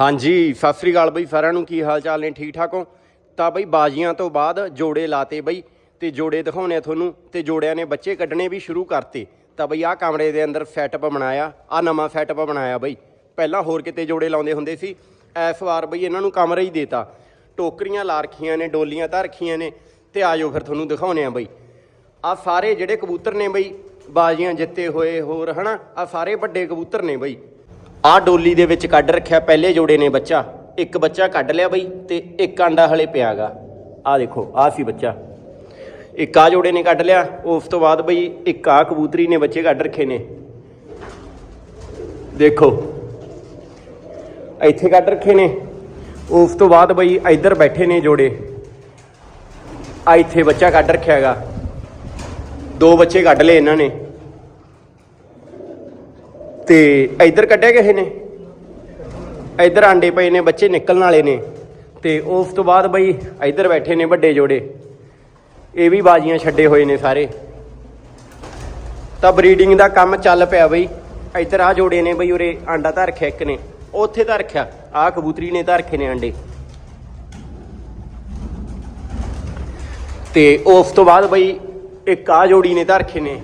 ਹਾਂਜੀ, ਸਤਿ ਸ੍ਰੀ ਅਕਾਲ ਬਈ, ਸਾਰਿਆਂ ਨੂੰ ਕੀ ਹਾਲ ਚਾਲ ਨੇ? ਠੀਕ ਠਾਕ ਹੋ? ਤਾਂ ਬਈ ਬਾਜ਼ੀਆਂ ਤੋਂ ਬਾਅਦ ਜੋੜੇ ਲਾਤੇ ਬਈ, ਤੇ ਜੋੜੇ ਦਿਖਾਉਣੇ ਆ ਤੁਹਾਨੂੰ, ਤੇ ਜੋੜਿਆਂ ਨੇ ਬੱਚੇ ਕੱਢਣੇ ਵੀ ਸ਼ੁਰੂ ਕਰਤੇ। ਤਾਂ ਬਈ ਆਹ ਕਮਰੇ ਦੇ ਅੰਦਰ ਸੈਟਅਪ ਬਣਾਇਆ ਆ ਨਵਾਂ ਸੈਟਅਪ ਬਣਾਇਆ ਬਈ। ਪਹਿਲਾਂ ਹੋਰ ਕਿਤੇ ਜੋੜੇ ਲਾਉਂਦੇ ਹੁੰਦੇ ਸੀ ਇਸ ਵਾਰ ਬਈ ਇਹਨਾਂ ਨੂੰ ਕਮਰਾ ਹੀ ਦੇਤਾ। ਟੋਕਰੀਆਂ ਲਾ ਰੱਖੀਆਂ ਨੇ, ਡੋਲੀਆਂ ਧਰ ਰੱਖੀਆਂ ਨੇ, ਤੇ ਆਜੋ ਫਿਰ ਤੁਹਾਨੂੰ ਦਿਖਾਉਣੇ ਆ ਬਈ। ਆ ਸਾਰੇ ਜਿਹੜੇ ਕਬੂਤਰ ਨੇ ਬਈ, ਬਾਜ਼ੀਆਂ ਜਿੱਤੇ ਹੋਏ ਹੋਰ, ਹਨਾ? ਆ ਸਾਰੇ ਵੱਡੇ ਕਬੂਤਰ ਨੇ ਬਈ। ਆ ਡੋਲੀ ਦੇ ਵਿੱਚ ਕੱਢ ਰੱਖਿਆ, ਪਹਿਲੇ ਜੋੜੇ ਨੇ ਬੱਚਾ। ਇੱਕ ਬੱਚਾ ਕੱਢ ਲਿਆ ਬਈ ਤੇ ਇੱਕ ਆਂਡਾ ਹਲੇ ਪਿਆਗਾ। ਆ ਦੇਖੋ, ਆ ਸੀ ਬੱਚਾ। ਇੱਕ ਆ ਜੋੜੇ ਨੇ ਕੱਢ ਲਿਆ, ਉਸ ਤੋਂ ਬਾਅਦ ਬਈ ਇੱਕ ਆ ਕਬੂਤਰੀ ਨੇ ਬੱਚੇ ਕੱਢ ਰੱਖੇ ਨੇ। ਦੇਖੋ, ਇੱਥੇ ਕੱਢ ਰੱਖੇ ਨੇ। ਉਸ ਤੋਂ ਬਾਅਦ ਬਈ ਇੱਧਰ ਬੈਠੇ ਨੇ ਜੋੜੇ। ਆ ਇੱਥੇ ਬੱਚਾ ਕੱਢ ਰੱਖਿਆ ਰੱਖਿਆਗਾ। ਦੋ ਬੱਚੇ ਕੱਢ ਲਏ ਇਹਨਾਂ ਨੇ। ਤੇ ਇੱਧਰ ਕੱਢਿਆ ਕਿਸੇ ਨੇ? ਇੱਧਰ ਆਂਡੇ ਪਏ ਨੇ, ਬੱਚੇ ਨਿਕਲਣ ਵਾਲੇ ਨੇ। ਤੇ ਉਸ ਤੋਂ ਬਾਅਦ ਬਈ ਇੱਧਰ ਬੈਠੇ ਨੇ ਵੱਡੇ ਜੋੜੇ। ਇਹ ਵੀ ਬਾਜੀਆਂ ਛੱਡੇ ਹੋਏ ਨੇ ਸਾਰੇ। ਤਾਂ ਬਰੀਡਿੰਗ ਦਾ ਕੰਮ ਚੱਲ ਪਿਆ ਬਈ। ਇੱਧਰ ਆ ਜੋੜੇ ਨੇ ਬਈ ਉਰੇ ਆਂਡਾ ਧਰ ਰੱਖਿਆ ਇੱਕ ਨੇ। ਉੱਥੇ ਧਰ ਰੱਖਿਆ। ਆ ਕਬੂਤਰੀ ਨੇ ਧਰ ਰੱਖੇ ਨੇ ਆਂਡੇ। ਤੇ ਉਸ ਤੋਂ ਬਾਅਦ ਬਈ ਇੱਕ ਆ ਜੋੜੀ ਨੇ ਧਰ ਰੱਖੇ ਨੇ।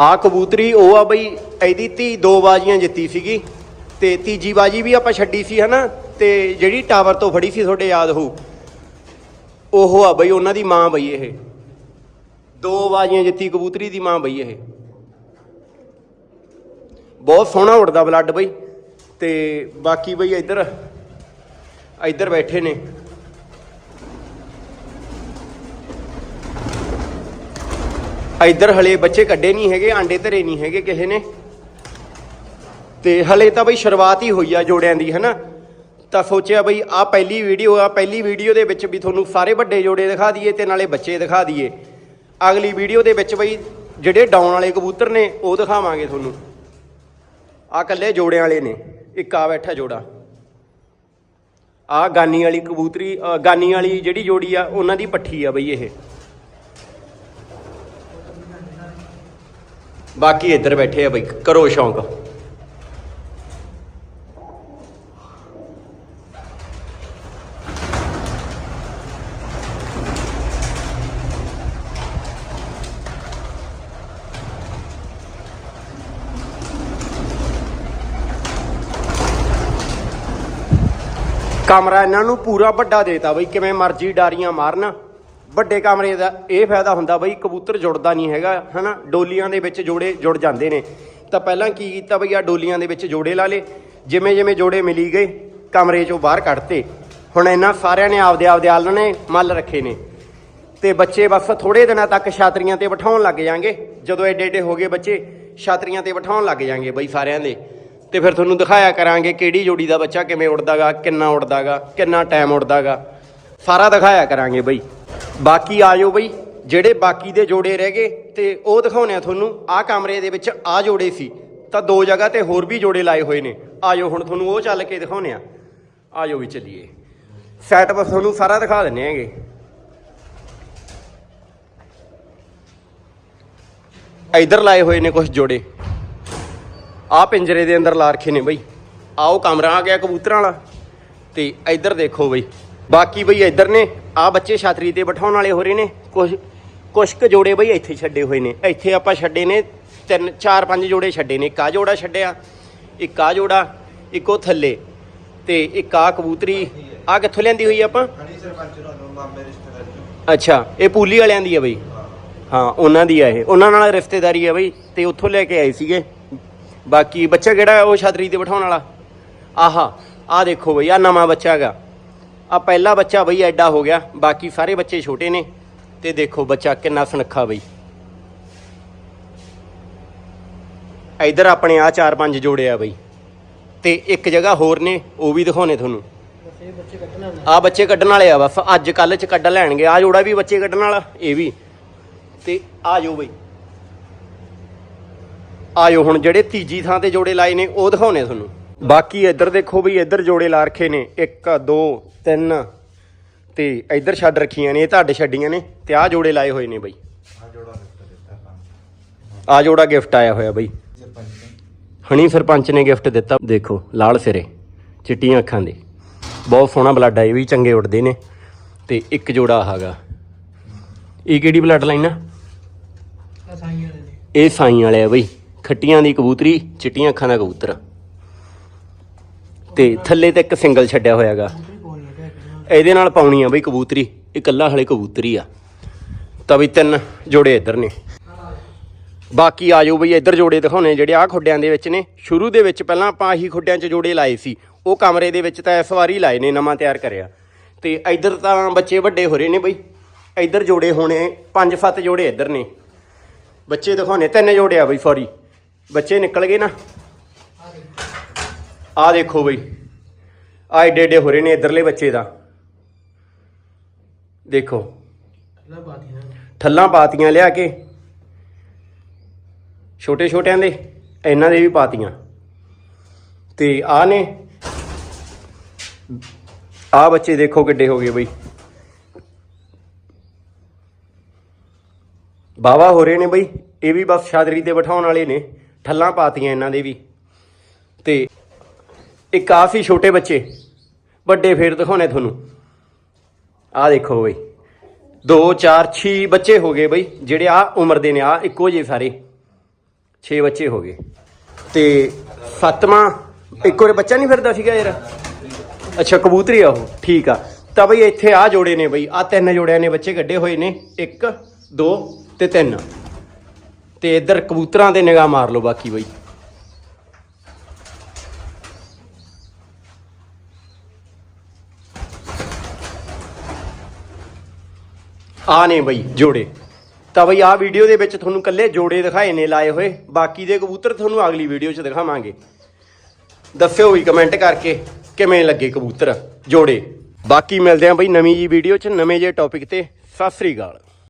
ਆ ਕਬੂਤਰੀ, ਉਹ ਆ ਬਈ ਇਹਦੀ ਧੀ ਦੋ ਬਾਜੀਆਂ ਜਿੱਤੀ ਸੀਗੀ ਤੇ ਤੀਜੀ ਬਾਜੀ ਵੀ ਆਪਾਂ ਛੱਡੀ ਸੀ ਹਨਾ ਤੇ ਜਿਹੜੀ ਟਾਵਰ ਤੋਂ ਫੜੀ ਸੀ ਤੁਹਾਡੇ ਯਾਦ ਹੋਊ, ਉਹ ਆ ਬਈ ਉਹਨਾਂ ਦੀ ਮਾਂ ਬਈ ਇਹ। ਦੋ ਬਾਜੀਆਂ ਜਿੱਤੀ ਕਬੂਤਰੀ ਦੀ ਮਾਂ ਬਈ ਇਹ। ਬਹੁਤ ਸੋਹਣਾ ਉੜਦਾ ਬਲੱਡ ਬਈ ਤੇ ਬਾਕੀ ਬਈ ਇੱਧਰ ਇੱਧਰ ਬੈਠੇ ਨੇ। ਇੱਧਰ ਹਲੇ ਬੱਚੇ ਕੱਢੇ ਨਹੀਂ ਹੈਗੇ, ਆਂਡੇ ਧਰੇ ਨਹੀਂ ਹੈਗੇ ਕਿਸੇ ਨੇ। ਤੇ ਹਲੇ ਤਾਂ ਬਈ ਸ਼ੁਰੂਆਤ ਹੀ ਹੋਈ ਆ ਜੋੜਿਆਂ ਦੀ, ਹਨਾ? ਤਾਂ ਸੋਚਿਆ ਬਈ ਆ ਪਹਿਲੀ ਵੀਡੀਓ ਆ ਪਹਿਲੀ ਵੀਡੀਓ ਦੇ ਵਿੱਚ ਵੀ ਤੁਹਾਨੂੰ ਸਾਰੇ ਵੱਡੇ ਜੋੜੇ ਦਿਖਾ ਦਈਏ ਤੇ ਨਾਲੇ ਬੱਚੇ ਦਿਖਾ ਦਈਏ। ਅਗਲੀ ਵੀਡੀਓ ਦੇ ਵਿੱਚ ਬਈ ਜਿਹੜੇ ਡਾਊਨ ਵਾਲੇ ਕਬੂਤਰ ਨੇ, ਉਹ ਦਿਖਾਵਾਂਗੇ ਤੁਹਾਨੂੰ। ਆ ਕੱਲੇ ਜੋੜਿਆਂ ਵਾਲੇ ਨੇ, ਇੱਕ ਆ ਬੈਠਾ ਜੋੜਾ। ਆ ਗਾਨੀ ਵਾਲੀ ਕਬੂਤਰੀ ਗਾਨੀ ਵਾਲੀ ਜਿਹੜੀ ਜੋੜੀ ਆ, ਉਹਨਾਂ ਦੀ ਪੱਠੀ ਆ ਬਈ ਇਹ। ਬਾਕੀ ਇੱਧਰ ਬੈਠੇ ਆ ਬਈ, ਕਰੋ ਸ਼ੌਂਕ। ਕਮਰਾ ਇਹਨਾਂ ਨੂੰ ਪੂਰਾ ਵੱਡਾ ਦੇਤਾ ਬਈ, ਕਿਵੇਂ ਮਰਜ਼ੀ ਡਾਰੀਆਂ ਮਾਰਨ। ਵੱਡੇ ਕਮਰੇ ਦਾ ਇਹ ਫਾਇਦਾ ਹੁੰਦਾ ਬਈ ਕਬੂਤਰ ਜੁੜਦਾ ਨਹੀਂ ਹੈਗਾ, ਹਨਾ? ਡੋਲੀਆਂ ਦੇ ਵਿੱਚ ਜੋੜੇ ਜੁੜ ਜਾਂਦੇ ਨੇ। ਤਾਂ ਪਹਿਲਾਂ ਕੀ ਕੀਤਾ ਬਈ ਆ ਡੋਲੀਆਂ ਦੇ ਵਿੱਚ ਜੋੜੇ ਲਾ ਲੇ ਜਿਵੇਂ ਜਿਵੇਂ ਜੋੜੇ ਮਿਲੀ ਗਏ, ਕਮਰੇ ਚੋਂ ਬਾਹਰ ਕੱਢਤੇ। ਹੁਣ ਇਹਨਾਂ ਸਾਰਿਆਂ ਨੇ ਆਪਦੇ ਆਪਦੇ ਆਲਣੇ ਮੱਲ ਰੱਖੇ ਨੇ। ਤੇ ਬੱਚੇ ਬਸ ਥੋੜੇ ਦਿਨਾਂ ਤੱਕ ਛਾਤਰੀਆਂ ਤੇ ਬਿਠਾਉਣ ਲੱਗ ਜਾਣਗੇ। ਜਦੋਂ ਐਡੇ ਐਡੇ ਹੋ ਗਏ ਬੱਚੇ, ਛਾਤਰੀਆਂ ਤੇ ਬਿਠਾਉਣ ਲੱਗ ਜਾਣਗੇ ਬਈ ਸਾਰਿਆਂ ਦੇ। ਤੇ ਫਿਰ ਤੁਹਾਨੂੰ ਦਿਖਾਇਆ ਕਰਾਂਗੇ ਕਿਹੜੀ ਜੋੜੀ ਦਾ ਬੱਚਾ ਕਿਵੇਂ ਉੜਦਾਗਾ ਕਿੰਨਾ ਉੜਦਾਗਾ ਕਿੰਨਾ ਟਾਈਮ ਉੜਦਾਗਾ ਸਾਰਾ ਦਿਖਾਇਆ ਕਰਾਂਗੇ ਬਈ। ਬਾਕੀ ਆਜੋ ਬਈ, ਜਿਹੜੇ ਬਾਕੀ ਦੇ ਜੋੜੇ ਰਹਿ ਗਏ, ਤੇ ਉਹ ਦਿਖਾਉਣੇ ਆ ਤੁਹਾਨੂੰ। ਆਹ ਕਮਰੇ ਦੇ ਵਿੱਚ ਆ ਜੋੜੇ ਸੀ, ਤਾਂ ਦੋ ਜਗ੍ਹਾ ਤੇ ਹੋਰ ਵੀ ਜੋੜੇ ਲਾਏ ਹੋਏ ਨੇ। ਆਜੋ ਹੁਣ ਤੁਹਾਨੂੰ ਉਹ ਚੱਲ ਕੇ ਦਿਖਾਉਣੇ ਆ ਆਜੋ ਵੀ ਚੱਲੀਏ। ਸੈਟਅਪ ਤੁਹਾਨੂੰ ਸਾਰਾ ਦਿਖਾ ਦਿੰਨੇ ਹੈਗੇ। ਇਧਰ ਲਾਏ ਹੋਏ ਨੇ ਕੁਝ ਜੋੜੇ। ਆ ਪਿੰਜਰੇ ਦੇ ਅੰਦਰ ਲਾ ਰੱਖੇ ਨੇ ਬਈ। ਆਓ ਕਮਰਾ ਆ ਗਿਆ ਕਬੂਤਰਾਂ ਵਾਲਾ। ਤੇ ਇਧਰ ਦੇਖੋ ਬਈ। ਬਾਕੀ ਬਈ ਇਧਰ ਨੇ ਆ ਬੱਚੇ ਛਾਤਰੀ ਤੇ ਬਿਠਾਉਣ ਵਾਲੇ ਹੋ ਰਹੇ ਨੇ ਕੁਝ ਕੁਛ ਕੁ ਜੋੜੇ ਬਈ ਇੱਥੇ ਛੱਡੇ ਹੋਏ ਨੇ। ਇੱਥੇ ਆਪਾਂ ਛੱਡੇ ਨੇ ਤਿੰਨ ਚਾਰ ਪੰਜ ਜੋੜੇ ਛੱਡੇ ਨੇ। ਇੱਕ ਆ ਜੋੜਾ ਛੱਡਿਆ ਇੱਕ ਆ ਜੋੜਾ ਇੱਕ ਉਹ ਥੱਲੇ ਤੇ ਇੱਕ ਆ ਕਬੂਤਰੀ। ਆ ਕਿੱਥੋਂ ਲਿਆਂਦੀ ਹੋਈ ਆਪਾਂ? ਅੱਛਾ ਇਹ ਪੂਲੀ ਵਾਲਿਆਂ ਦੀ ਆ ਬਈ? ਹਾਂ ਉਹਨਾਂ ਦੀ ਆ ਇਹ। ਉਹਨਾਂ ਨਾਲ ਰਿਸ਼ਤੇਦਾਰੀ ਆ ਬਈ ਤੇ ਉੱਥੋਂ ਲੈ ਕੇ ਆਏ ਸੀਗੇ। ਬਾਕੀ ਬੱਚਾ ਕਿਹੜਾ ਉਹ ਛਤਰੀ ਤੇ ਬਿਠਾਉਣ ਵਾਲਾ? ਆਹਾ ਆ ਦੇਖੋ ਬਈ ਆ ਨਵਾਂ ਬੱਚਾ ਹੈਗਾ। ਆ ਪਹਿਲਾ ਬੱਚਾ ਬਈ ਐਡਾ ਹੋ ਗਿਆ, ਬਾਕੀ ਸਾਰੇ ਬੱਚੇ ਛੋਟੇ ਨੇ, ਤੇ ਦੇਖੋ ਬੱਚਾ ਕਿੰਨਾ ਸੁਨੱਖਾ ਬਈ। ਇਧਰ ਆਪਣੇ ਆ ਚਾਰ ਪੰਜ ਜੋੜੇ ਆ ਬਈ, ਤੇ ਇੱਕ ਜਗ੍ਹਾ ਹੋਰ ਨੇ, ਉਹ ਵੀ ਦਿਖਾਉਣੇ ਤੁਹਾਨੂੰ। ਆ ਬੱਚੇ ਕੱਢਣ ਵਾਲੇ ਆ ਬਸ, ਅੱਜ ਕੱਲ ਚ ਕੱਢ ਲੈਣਗੇ, ਆ ਜੋੜਾ ਵੀ ਬੱਚੇ ਕੱਢਣ ਵਾਲਾ, ਇਹ ਵੀ। ਤੇ ਆ ਜਾਓ ਬਈ। ਆਇਓ ਹੁਣ ਜਿਹੜੇ ਤੀਜੀ ਥਾਂ ਤੇ ਜੋੜੇ ਲਾਏ ਨੇ, ਉਹ ਦਿਖਾਉਣੇ ਤੁਹਾਨੂੰ। ਬਾਕੀ ਇੱਧਰ ਦੇਖੋ ਬਈ ਇੱਧਰ ਜੋੜੇ ਲਾ ਰੱਖੇ ਨੇ। 1 2 3 ਤੇ ਇੱਧਰ ਛੱਡ ਰੱਖੀਆਂ ਨੇ ਇਹ ਤੁਹਾਡੇ ਛੱਡੀਆਂ ਨੇ ਤੇ ਆ ਜੋੜੇ ਲਾਏ ਹੋਏ ਨੇ ਬਈ। ਆ ਜੋੜਾ ਗਿਫਟ ਆਇਆ ਹੋਇਆ ਬਈ। ਹਣੀ ਸਰਪੰਚ ਨੇ ਗਿਫਟ ਦਿੱਤਾ। ਦੇਖੋ ਲਾਲ ਸਿਰੇ ਚਿੱਟੀਆਂ ਅੱਖਾਂ ਦੇ। ਬਹੁਤ ਸੋਹਣਾ ਬਲੱਡ ਆ ਇਹ ਵੀ ਚੰਗੇ ਉੱਡਦੇ ਨੇ। ਤੇ ਇੱਕ ਜੋੜਾ ਹੈਗਾ। ਇਹ ਕਿਹੜੀ ਬਲੱਡ ਲਾਈਨ ਆ? ਦੇ ਨੇ। ਇਹ ਸਾਈ ਵਾਲੇ ਆ ਬਈ। ਖੱਟੀਆਂ ਦੀ ਕਬੂਤਰੀ ਚਿੱਟੀਆਂ ਅੱਖਾਂ ਦਾ ਕਬੂਤਰ। ਤੇ ਥੱਲੇ ਤੇ ਇੱਕ ਸਿੰਗਲ ਛੱਡਿਆ ਹੋਇਆਗਾ। ਕੋਈ ਇਹਦੇ ਨਾਲ ਪਾਉਣੀ ਆ ਬਈ ਕਬੂਤਰੀ। ਇਹ ਇਕੱਲਾ ਹਲੇ ਕਬੂਤਰੀ ਆ। ਤਾਂ ਵੀ ਤਿੰਨ ਜੋੜੇ ਇੱਧਰ ਨੇ। ਬਾਕੀ ਆ ਜਾਓ ਬਈ ਇੱਧਰ ਜੋੜੇ ਦਿਖਾਉਣੇ ਜਿਹੜੇ ਆ ਖੁੱਡਿਆਂ ਦੇ ਵਿੱਚ ਨੇ। ਸ਼ੁਰੂ ਦੇ ਵਿੱਚ ਪਹਿਲਾਂ ਆਪਾਂ ਆਹੀ ਖੁੱਡਿਆਂ 'ਚ ਜੋੜੇ ਲਾਏ ਸੀ। ਉਹ ਕਮਰੇ ਦੇ ਵਿੱਚ ਤਾਂ ਇਸ ਵਾਰੀ ਲਾਏ ਨੇ, ਨਵਾਂ ਤਿਆਰ ਕਰਿਆ। ਤੇ ਇੱਧਰ ਤਾਂ ਬੱਚੇ ਵੱਡੇ ਹੋ ਰਹੇ ਨੇ ਬਈ। ਇੱਧਰ ਜੋੜੇ ਹੋਣੇ 5-7 ਜੋੜੇ ਇੱਧਰ ਨੇ। ਬੱਚੇ ਦਿਖਾਉਣੇ, ਤਿੰਨ ਜੋੜੇ ਆ ਬਈ ਸੌਰੀ ਬੱਚੇ ਨਿਕਲ ਗਏ ਨਾ। ਆ ਦੇਖੋ ਬਈ। ਆ ਏਡੇ ਏਡੇ ਹੋ ਰਹੇ ਨੇ ਇੱਧਰਲੇ ਬੱਚੇ ਦਾ। ਦੇਖੋ। ਲੈ ਬਾਤੀ ਨਾ। ਠੱਲਾਂ ਪਾਤੀਆਂ ਲਿਆ ਕੇ। ਛੋਟੇ ਛੋਟਿਆਂ ਦੇ ਇਹਨਾਂ ਦੇ ਵੀ ਪਾਤੀਆਂ। ਤੇ ਆ ਨੇ। ਆ ਬੱਚੇ ਦੇਖੋ ਕਿੱਡੇ ਹੋ ਗਏ ਬਈ। ਬਾਵਾ ਹੋ ਰਹੇ ਨੇ ਬਈ। ਇਹ ਵੀ ਬਸ ਸ਼ਾਦਰੀ ਤੇ ਬਿਠਾਉਣ ਵਾਲੇ ਨੇ। ਠੱਲਾਂ ਪਾਤੀਆਂ ਇਹਨਾਂ ਦੇ ਵੀ। ਤੇ ਇੱਕ ਕਾਫੀ ਛੋਟੇ ਬੱਚੇ, ਵੱਡੇ ਫੇਰ ਦਿਖਾਉਣੇ ਤੁਹਾਨੂੰ। ਆ ਦੇਖੋ ਬਈ। 2 4 6 ਬੱਚੇ ਹੋ ਗਏ ਬਈ, ਜਿਹੜੇ ਆ ਉਮਰ ਦੇ ਨੇ ਆ ਇੱਕੋ ਜਿਹੇ ਸਾਰੇ। 6 ਬੱਚੇ ਹੋ ਗਏ। ਤੇ ਸੱਤਵਾਂ, ਇੱਕੋ ਜਿਹਾ ਬੱਚਾ ਨਹੀਂ ਫਿਰਦਾ ਸੀਗਾ ਯਾਰ? ਅੱਛਾ, ਕਬੂਤਰੀ ਆ ਉਹ। ਠੀਕ ਆ। ਤਾਂ ਬਈ ਇੱਥੇ ਆ ਜੋੜੇ ਨੇ ਬਈ। ਆ ਤਿੰਨ ਜੋੜਿਆਂ ਨੇ ਬੱਚੇ ਕੱਢੇ ਹੋਏ ਨੇ। 1 2 ਤੇ 3 ਤੇ ਇੱਧਰ ਕਬੂਤਰਾਂ ਤੇ ਨਿਗਾਹ ਮਾਰ ਲਓ ਬਾਕੀ ਬਈ। ਆ ਨੇ ਬਈ, ਜੋੜੇ। ਤਾਂ ਬਈ ਆ ਵੀਡੀਓ ਦੇ ਵਿੱਚ ਤੁਹਾਨੂੰ ਕੱਲੇ ਜੋੜੇ ਦਿਖਾਏ ਨੇ, ਲਾਏ ਹੋਏ। ਬਾਕੀ ਦੇ ਕਬੂਤਰ ਤੁਹਾਨੂੰ ਅਗਲੀ ਵੀਡੀਓ 'ਚ ਦਿਖਾਵਾਂਗੇ। ਦੱਸਿਓ ਵੀ ਕਮੈਂਟ ਕਰਕੇ, ਕਿਵੇਂ ਲੱਗੇ ਕਬੂਤਰ, ਜੋੜੇ? ਬਾਕੀ ਮਿਲਦੇ ਆਂ ਬਈ ਨਵੀਂ ਜੀ ਵੀਡੀਓ 'ਚ, ਨਵੇਂ ਜੇ ਟੌਪਿਕ ਤੇ। ਸਤਿ ਸ੍ਰੀ ਅਕਾਲ।